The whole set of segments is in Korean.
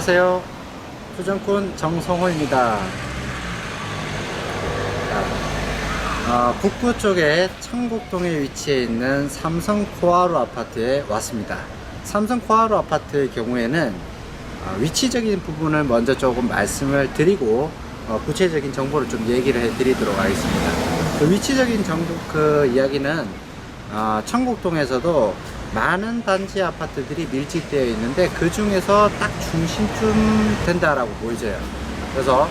안녕하세요. 투정꾼 정성호입니다. 자, 어, 북부 쪽에 청곡동에 위치해 있는 삼성 코아루 아파트에 왔습니다. 삼성 코아루 아파트의 경우에는 어, 위치적인 부분을 먼저 조금 말씀을 드리고 어, 구체적인 정보를 좀 얘기를 해 드리도록 하겠습니다. 그 위치적인 정도 그 이야기는 어, 청곡동에서도 많은 단지 아파트들이 밀집되어 있는데 그 중에서 딱 중심쯤 된다라고 보여져요. 그래서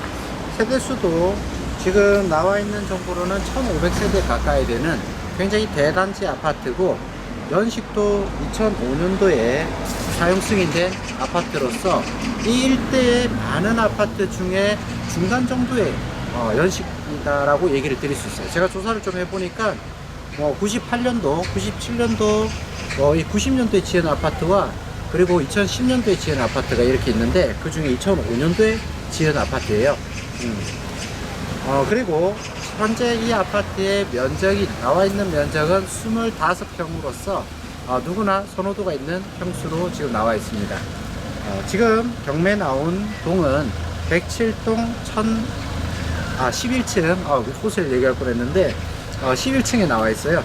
세대수도 지금 나와 있는 정보로는 1,500세대 가까이 되는 굉장히 대단지 아파트고 연식도 2005년도에 사용 승인된 아파트로서 이 일대의 많은 아파트 중에 중간 정도의 어, 연식이다라고 얘기를 드릴 수 있어요. 제가 조사를 좀 해보니까 뭐 98년도, 97년도, 어, 이 90년도에 지은 아파트와 그리고 2010년도에 지은 아파트가 이렇게 있는데 그 중에 2005년도에 지은 아파트예요. 음. 어, 그리고 현재 이 아파트의 면적이 나와 있는 면적은 25평으로서 어, 누구나 선호도가 있는 평수로 지금 나와 있습니다. 어, 지금 경매 나온 동은 107동 1000, 아, 11층, 어, 곳을 얘기할 뻔 했는데, 어, 11층에 나와 있어요.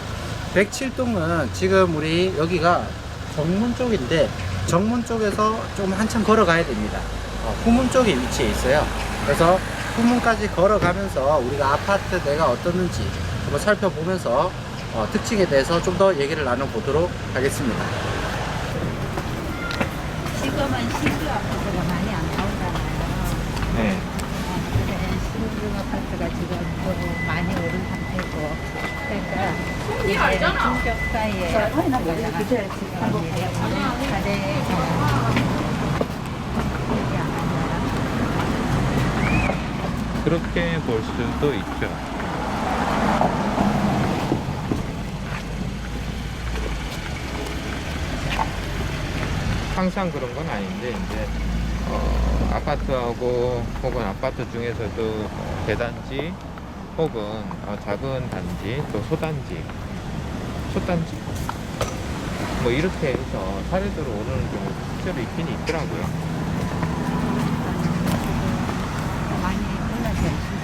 107동은 지금 우리 여기가 정문 쪽인데, 정문 쪽에서 좀 한참 걸어가야 됩니다. 어, 후문 쪽에 위치해 있어요. 그래서 후문까지 걸어가면서 우리가 아파트 내가 어떻는지 한번 살펴보면서 어, 특징에 대해서 좀 더 얘기를 나눠보도록 하겠습니다. 지금은 신규 아파트가 많이 안 나오잖아요. 네. 아파트가 지금 너무 많이 오른 상태고. 그러니까 이게 중격 사이에 아파트가 지금 이래 가대 이게 안 맞아요. 그렇게 볼 수도 있죠. 항상 그런 건 아닌데 이제 어, 아파트하고 혹은 아파트 중에서도 대단지 혹은 어, 작은 단지 또 소단지 소단지 뭐 이렇게 해서 사례대로 오르는 경우도 실제로 있긴 있더라고요. 많이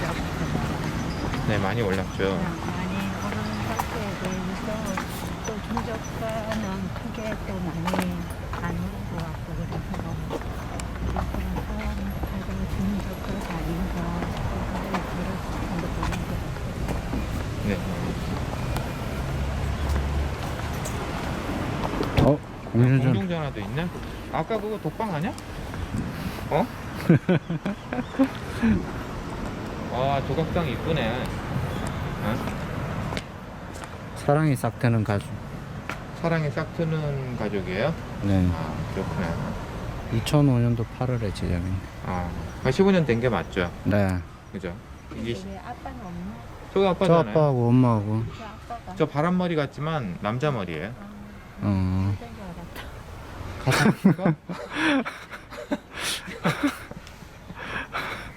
아파트가. 네 많이 올랐죠. 많이 오른 상태에 대해서 또 중저가는 크게 또 많이 안 오른 것 같고 그래서 그래서 사람들은 중저가 아닌가 그런 생각도 드는 것 같아요. 네. 어? 공유전. 공중전화도 있네? 아까 그거 독방 아니야? 어? 와 조각상 이쁘네 어? 사랑이 싹 트는 가족. 사랑이 싹 트는 가족이에요? 네. 아 그렇구나 2005년도 8월에 제작인. 아 15년 된 게 맞죠? 네. 그죠? 이게 왜 아빠는 없나? 저기 저 아빠잖아요 아빠하고 엄마하고. 저 아빠가 저 바람머리 같지만 남자 머리예요 어. 그 가슴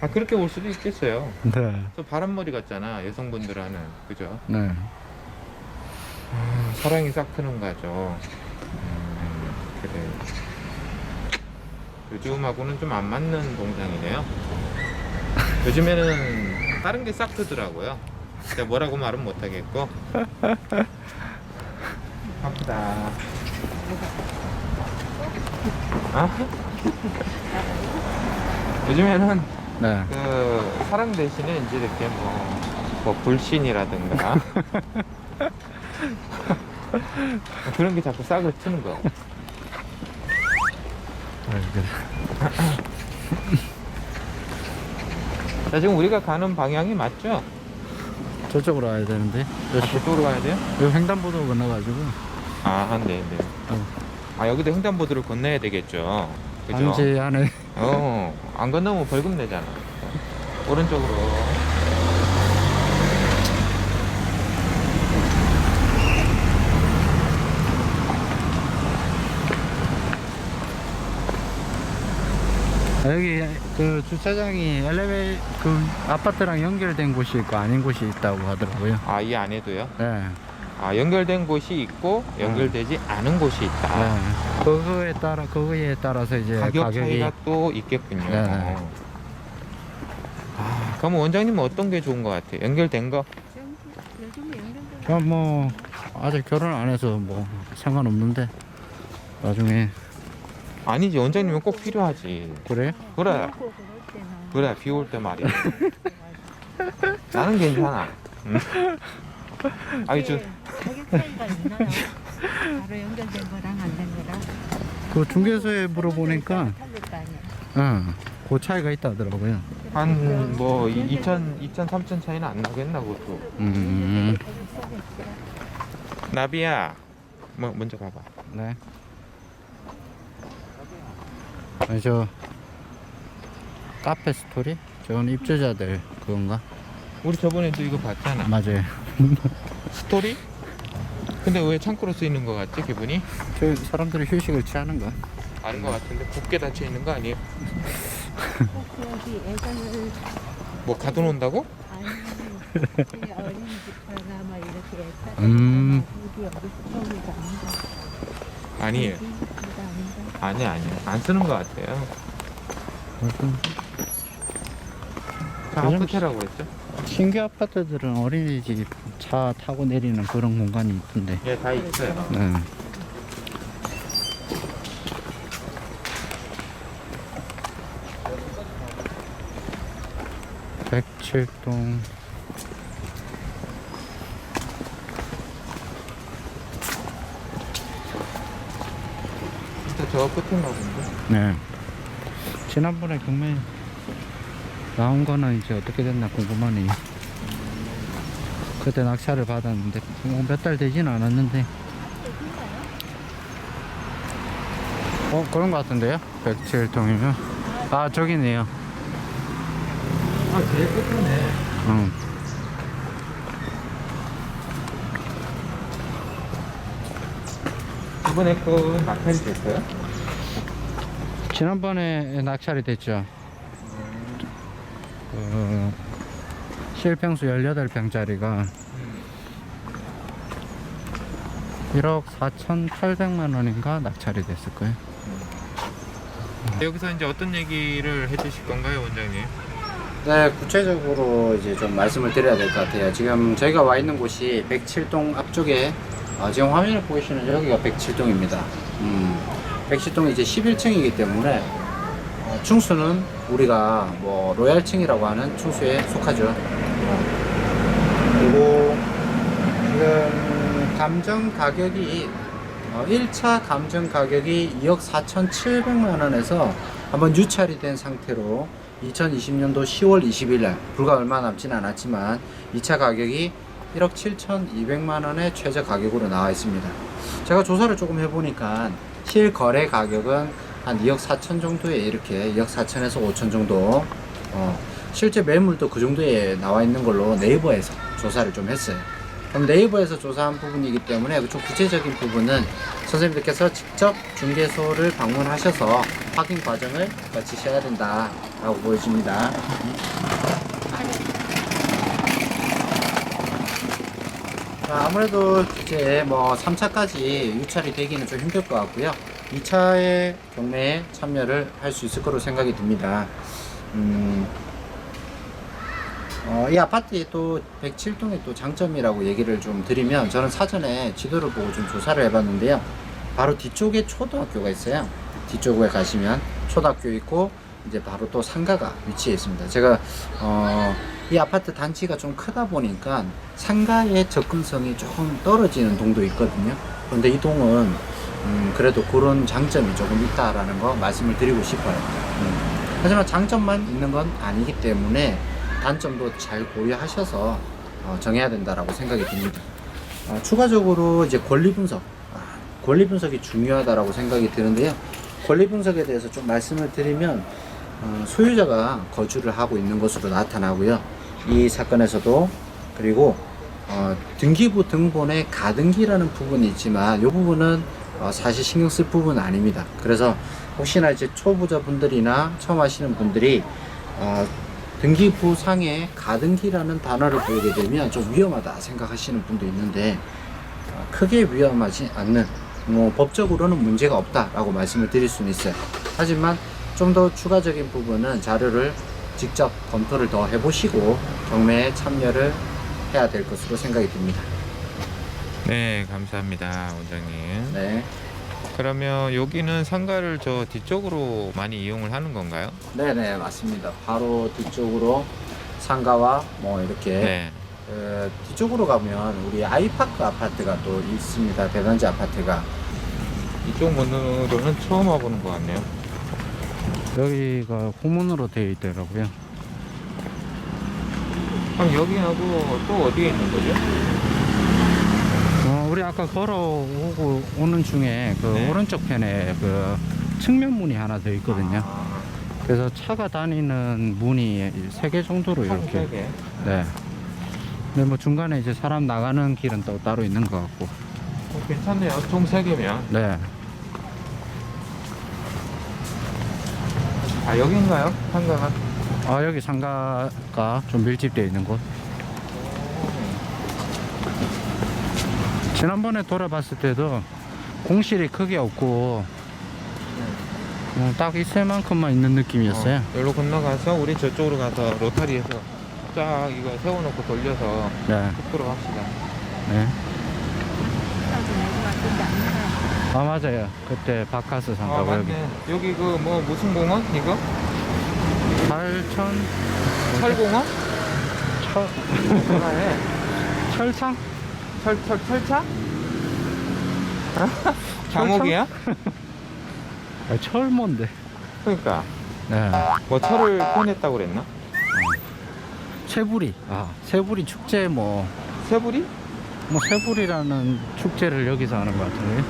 아 그렇게 볼 수도 있겠어요 네. 저 바람머리 같잖아 여성분들 하는 그죠? 네. 아, 사랑이 싹 트는 가족 음. 네. 요즘하고는 좀 안 맞는 동상이네요. 요즘에는 다른 게 싹 트더라고요. 제가 뭐라고 말은 못하겠고. 아프다. 아? 요즘에는 네. 그 사랑 대신에 이제 이렇게 뭐, 뭐 불신이라든가 그런 게 자꾸 싹을 트는 거. 자 지금 우리가 가는 방향이 맞죠? 저쪽으로 와야 되는데. 아, 저쪽으로 가야 돼요? 여기 횡단보도 건너가지고. 아, 네, 네. 어. 아 여기도 횡단보도를 건너야 되겠죠. 그죠? 안에. 어, 안 건너면 벌금 내잖아. 오른쪽으로. 아, 여기 그 주차장이 엘리베이 그 아파트랑 연결된 곳이 있고 아닌 곳이 있다고 하더라고요. 아, 이 안에도요? 네. 아, 연결된 곳이 있고 연결되지 않은 곳이 있다. 네. 그거에 따라 그거에 따라서 이제 가격 가격이 차이가 또 있겠군요. 네. 아, 그럼 원장님은 어떤 게 좋은 것 같아요? 연결된 거? 요즘에 연결된 그럼 뭐 아직 결혼 안 해서 뭐 상관없는데 나중에 아니지, 원장님은 꼭 필요하지. 그래? 그래, 그럴 때는 그래, 비 올 때 말이야. 나는 괜찮아. 응. 아니, 저, 가격 차이가? 바로 연결된 거랑 안 된 거랑 그 중개소에 물어보니까 거 아니야. 응, 그 차이가 있다 하더라고요. 한, 뭐, 2천, 2천, 3천 차이는 안 나겠나, 그것도. 음, 나비야, 뭐, 먼저 가봐. 네. 아니, 저 카페 스토리? 저건 입주자들 그건가? 우리 저번에도 이거 봤잖아. 맞아요. 스토리? 근데 왜 창고로 쓰이는 것 같지, 기분이? 저 사람들이 휴식을 취하는 거. 아닌 것 같은데, 곱게 닫혀 있는 거 아니에요? 여기 애들 뭐, 가둬놓는다고? 아니 어린이집이나 막 이렇게 애들 음. 여기 여기 아니다. 아니에요. 아니다. 아니, 아니요. 안 쓰는 것 같아요. 무슨 자, 요즘 호텔이라고 그랬죠? 신규 아파트들은 어린이집 차 타고 내리는 그런 공간이 있던데. 예, 다 있어요. 네. 백칠동 진짜 저 끝인가 본데. 네. 지난번에 경매 나온 거는 이제 어떻게 됐나 궁금하니. 그때 낙찰을 받았는데 뭐몇달 되진 않았는데. 어 그런 거 같은데요? 107동이면 아 저기네요. 아, 제일 끝이네. 응. 이번에 거 낙찰이 됐어요? 지난번에 낙찰이 됐죠. 그 실평수 18평짜리가 1억 4,800만 원인가 낙찰이 됐을 거예요. 여기서 이제 어떤 얘기를 해주실 건가요, 원장님? 네, 구체적으로 이제 좀 말씀을 드려야 될 것 같아요. 지금 저희가 와 있는 곳이 107동 앞쪽에 어, 지금 화면을 보시는 여기가 107동입니다. 음, 107동이 이제 11층이기 때문에 어, 충수는 우리가 뭐 로얄층이라고 하는 충수에 속하죠. 그리고 지금 감정 가격이 어, 1차 감정 가격이 2억 4,700만 원에서 한번 유찰이 된 상태로 2020년도 10월 20일 날 불과 얼마 남진 않았지만 2차 가격이 1억 7,200만 원의 최저 가격으로 나와 있습니다. 제가 조사를 조금 해보니까 실거래 가격은 한 2억 4천 정도에 이렇게 2억 4천에서 5천 정도 어, 실제 매물도 그 정도에 나와 있는 걸로 네이버에서 조사를 좀 했어요. 그럼 네이버에서 조사한 부분이기 때문에 좀 구체적인 부분은 선생님들께서 직접 중개소를 방문하셔서 확인 과정을 거치셔야 된다라고 보여집니다. 자, 아무래도 이제 뭐 3차까지 유찰이 되기는 좀 힘들 것 같고요. 이 차의 경매에 참여를 할 수 있을 거로 생각이 듭니다. 음, 어, 이 아파트의 또 107동의 또 장점이라고 얘기를 좀 드리면 저는 사전에 지도를 보고 좀 조사를 해봤는데요. 바로 뒤쪽에 초등학교가 있어요. 뒤쪽에 가시면 초등학교 있고 이제 바로 또 상가가 위치해 있습니다. 제가 어, 이 아파트 단지가 좀 크다 보니까 상가의 접근성이 조금 떨어지는 동도 있거든요. 그런데 이 동은 음, 그래도 그런 장점이 조금 있다라는 거 말씀을 드리고 싶어요. 음. 하지만 장점만 있는 건 아니기 때문에 단점도 잘 고려하셔서 어, 정해야 된다라고 생각이 듭니다. 어, 추가적으로 이제 권리 분석, 아, 권리 분석이 중요하다라고 생각이 드는데요. 권리 분석에 대해서 좀 말씀을 드리면 어, 소유자가 거주를 하고 있는 것으로 나타나고요. 이 사건에서도 그리고 어, 등기부 등본에 가등기라는 부분이 있지만 이 부분은 어, 사실 신경 쓸 부분은 아닙니다. 그래서 혹시나 이제 초보자분들이나 처음 하시는 분들이 어, 등기부 상에 가등기라는 단어를 보게 되면 좀 위험하다 생각하시는 분도 있는데 어, 크게 위험하지 않는 뭐 법적으로는 문제가 없다라고 말씀을 드릴 수는 있어요. 하지만 좀 더 추가적인 부분은 자료를 직접 검토를 더 해보시고 경매에 참여를 해야 될 것으로 생각이 듭니다. 네, 감사합니다, 원장님. 네. 그러면 여기는 상가를 저 뒤쪽으로 많이 이용을 하는 건가요? 네네 맞습니다. 바로 뒤쪽으로 상가와 뭐 이렇게 네. 어, 뒤쪽으로 가면 우리 아이파크 아파트가 또 있습니다. 대단지 아파트가 이쪽 문으로는 처음 와보는 것 같네요. 여기가 후문으로 되어 있더라고요. 그럼 여기하고 또 어디에 있는 거죠? 아까 걸어오고 오는 중에 그 네. 오른쪽 편에 그 측면 문이 하나 더 있거든요. 아, 그래서 차가 다니는 문이 세 개 정도로 총 이렇게. 세 개. 네. 근데 뭐 중간에 이제 사람 나가는 길은 또 따로 있는 것 같고. 어, 괜찮네요. 총 세 개면. 네. 아, 여긴가요? 상가가? 아 여기 상가가 좀 밀집되어 있는 곳. 지난번에 돌아봤을 때도 공실이 크게 없고 어, 딱 있을 만큼만 있는 느낌이었어요. 어, 여기로 건너가서 우리 저쪽으로 가서 로타리에서 쫙 이거 세워놓고 돌려서 네. 숲으로 합시다. 네. 아 맞아요. 그때 바카스 아, 상가고 여기 맞네. 여기 그 뭐 무슨 공원? 이거? 8천 철공원? 철 전화해. 철창? 철, 철, 철차? 장옥이야? 아, 철모인데. 그러니까. 네. 뭐 철을 꺼냈다고 그랬나? 새부리. 아 새부리 축제 뭐. 새부리? 뭐 새불이라는 축제를 여기서 하는 것 같은데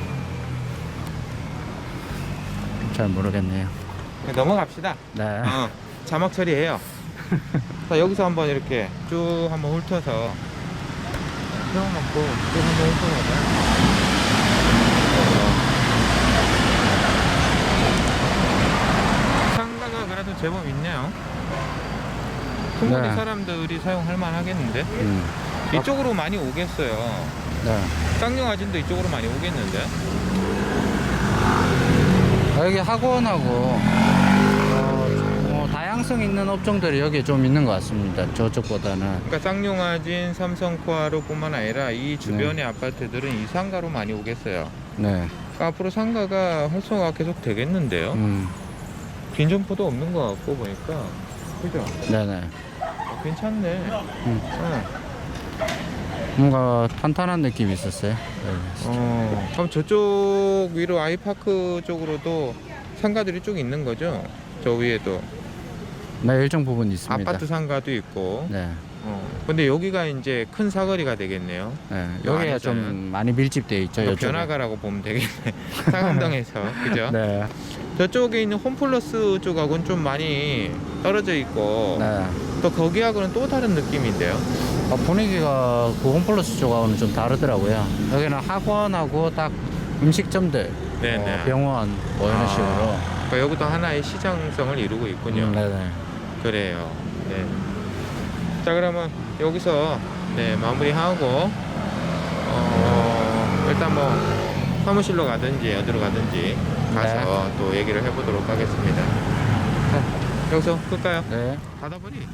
잘 모르겠네요. 네, 넘어갑시다. 네. 어, 자막 처리해요. 자, 여기서 한번 이렇게 쭉 한번 훑어서 세워놓고 쭉 한번 훑어보자. 상가가 그래도 제법 있네요. 충분히 네. 사람들이 사용할 만하겠는데? 음. 이쪽으로 많이 오겠어요. 네. 쌍용 아진도 이쪽으로 많이 오겠는데? 아, 여기 학원하고 다양성 있는 업종들이 여기에 좀 있는 것 같습니다. 저쪽보다는. 그러니까 쌍용아진, 삼성코아로뿐만 아니라 이 주변의 아파트들은 이 상가로 많이 오겠어요. 네. 그러니까 앞으로 상가가 활성화가 계속 되겠는데요. 음. 빈 점포도 없는 것 같고 보니까 그죠? 네네. 어, 괜찮네. 음. 어. 뭔가 탄탄한 느낌이 있었어요. 네. 어. 그럼 저쪽 위로 아이파크 쪽으로도 상가들이 쭉 있는 거죠? 저 위에도 네, 일정 부분 있습니다. 아파트 상가도 있고. 네. 어. 근데 여기가 이제 큰 사거리가 되겠네요. 네. 요 여기가 좀? 많이 밀집되어 있죠. 또 이쪽에. 변화가라고 보면 되겠네. 상암동에서 그죠? 네. 저쪽에 있는 홈플러스 쪽하고는 좀 많이 떨어져 있고 네. 또 거기하고는 또 다른 느낌인데요. 어, 분위기가 그 홈플러스 쪽하고는 좀 다르더라고요. 여기는 학원하고 딱 음식점들, 네 네. 어, 병원 뭐 이런 아, 식으로. 그러니까 여기도 하나의 시장성을 이루고 있군요. 음, 네네. 그래요. 네. 자 그러면 여기서 네 마무리하고 어, 일단 뭐 사무실로 가든지 어디로 가든지 가서 또 얘기를 해보도록 하겠습니다. 자, 여기서 끌까요? 네. 닫아버리.